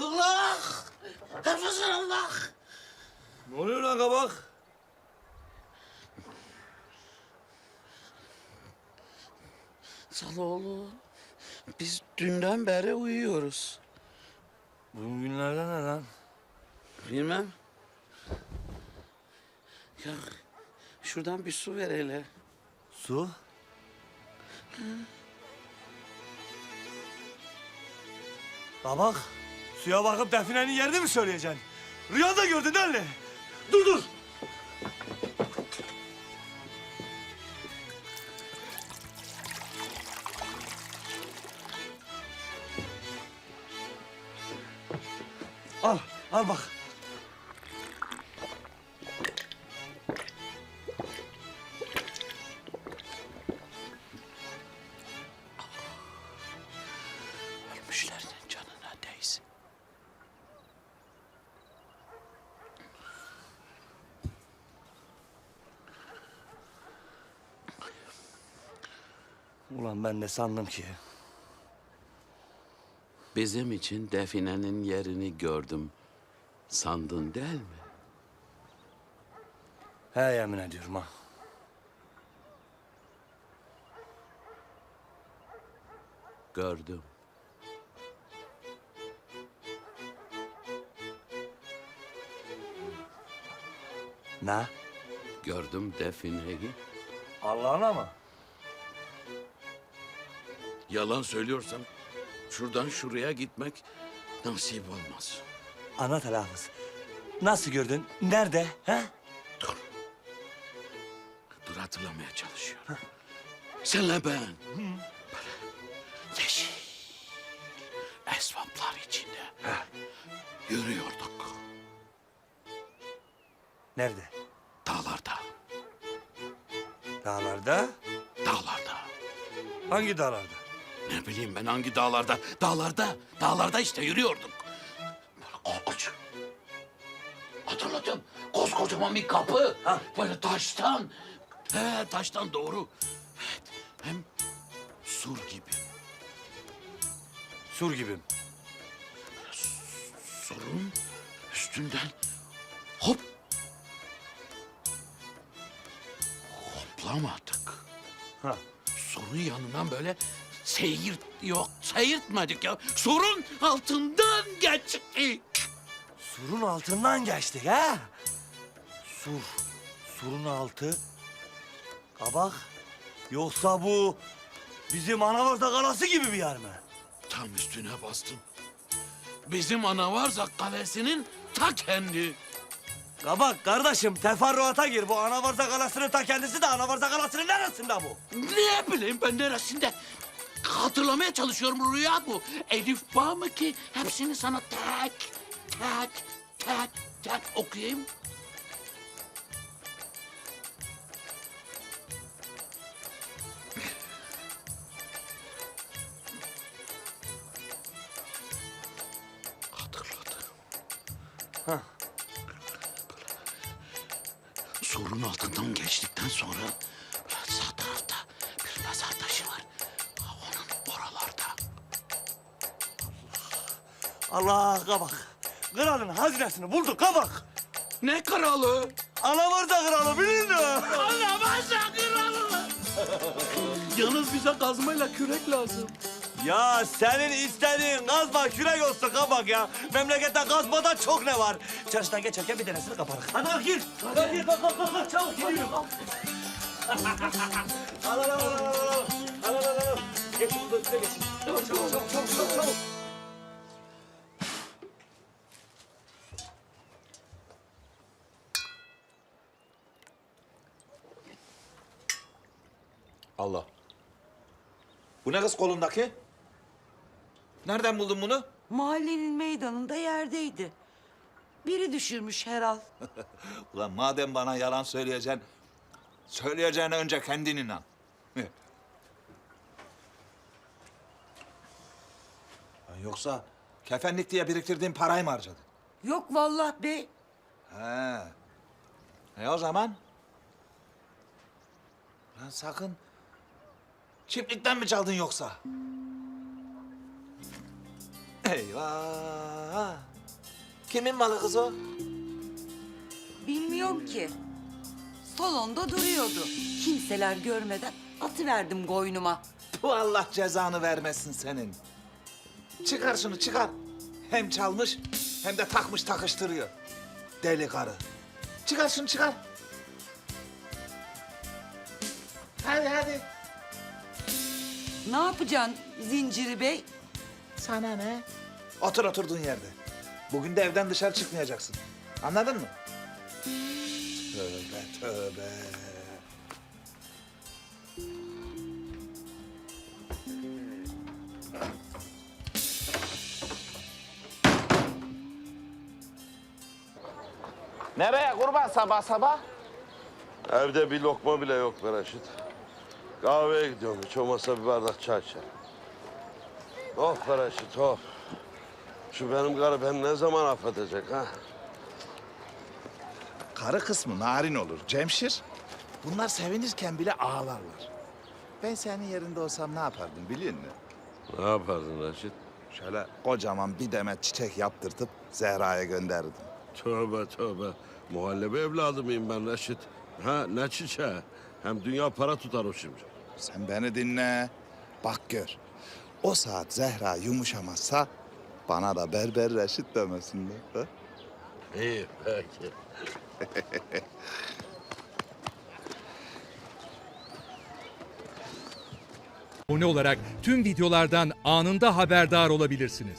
Allah! Hafızın Allah! Ne oluyor lan kabak? Saloğlu, biz dünden beri uyuyoruz. Bugün günlerden ne lan? Bilmem. Ya şuradan bir su ver hele. Su. Kabak, suya bakıp definenin yerini mi söyleyeceksin? Rüyanda gördün değil? Dur dur. Al, al bak. Ulan ben de sandım ki. Bizim için definenin yerini gördüm. Sandın değil mi? He yemin ediyorum ha. Gördüm. Ne? Gördüm defineyi. Allah'ına mı? Yalan söylüyorsan şuradan şuraya gitmek nasip olmaz. Anlat Hafız. Nasıl gördün? Nerede? He? Dur. Dur hatırlamaya çalışıyorum. Senle ben. Böyle yeşil esvaplar içinde yürüyorduk. Nerede? Dağlarda, Dağlarda. dağlarda. Hangi dağlarda? Ne bileyim ben hangi dağlarda? Dağlarda, dağlarda işte yürüyorduk. Böyle korkunç. Hatırladım. Koskocaman bir kapı. Ha. Böyle taştan. He taştan doğru. Evet. Hem sur gibi. Sur gibim. Surun üstünden hop. Hoplamadık. Ha. Surun yanından böyle seyir yok seyirtmedik ya. Surun altından geçtik. Surun altından geçtik ha? Sur. Surun altı. Kabak. Yoksa bu bizim Anavazda kalası gibi bir yer mi? Tam üstüne bastım. Bizim Anavarzak Kalesi'nin ta kendi. Kabak kardeşim teferruata gir. Bu Anavazda kalasının ta kendisi de Anavazda kalasının neresinde bu? Ne bileyim ben neresinde? Hatırlamaya çalışıyorum rüya bu. Elif bağ mı ki hepsini sana tek tek tek tek okuyayım. Hatırladım. Hah. Surun altından geçtikten sonra Allah kabak. Kralın hazinesini bulduk kabak. Ne kralı? Anavazda kralı bilin mi? Allah başa kralı. Yalnız bize kazmayla kürek lazım. Ya senin istediğin kazma kürek olsun kabak ya. Memlekette kazmadan çok ne var. Çarşıdan geçerken bir tanesini kaparız. Hadi bak gir. Hadi gir kalk kalk kalk, kalk çabuk gidiyorum. Al al al al al al. Al al al al. Geçin burada üstüne geçin. Çabuk çabuk çabuk çabuk çabuk. Allah. Bu ne kız kolundaki? Nereden buldun bunu? Mahallenin meydanında yerdeydi. Biri düşürmüş herhal. Ulan madem bana yalan söyleyeceksin, söyleyeceğine önce kendin inan. Yoksa kefenlik diye biriktirdiğin parayı mı harcadın? Yok vallahi bey. He. E o zaman? Lan sakın çiftlikten mi çaldın yoksa? Eyvah. Kimin malı kız o? Bilmiyorum ki. Salonda duruyordu. Kimseler görmeden atıverdim koynuma. Bu Allah cezanı vermesin senin. Çıkar şunu çıkar. Hem çalmış hem de takmış takıştırıyor. Deli karı. Çıkar şunu çıkar. Hadi hadi. Ne yapacaksın Zinciri Bey? Sana ne? Otur oturduğun yerde. Bugün de evden dışarı çıkmayacaksın. Anladın mı? Tövbe tövbe. Nereye kurban sabah sabah? Evde bir lokma bile yok be Reşit. Kahveye gidiyorum. Hiç olmazsa bir bardak çay içerim. Of Reşit of. Şu benim karı beni ne zaman affedecek ha? Karı kısmı narin olur. Cemşir. Bunlar sevinirken bile ağlarlar. Ben senin yerinde olsam ne yapardım biliyor musun? Ne yapardın Reşit? Şöyle kocaman bir demet çiçek yaptırtıp Zehra'ya gönderdim. Tövbe tövbe. Muhallebi evladı mıyım ben Reşit? Ha ne çiçeği? Hem dünya para tutar o şimdi. Sen beni dinle. Bak gör. O saat Zehra yumuşamazsa bana da berber Reşit demesinler. Ha? İyi peki. abone olarak tüm videolardan anında haberdar olabilirsiniz.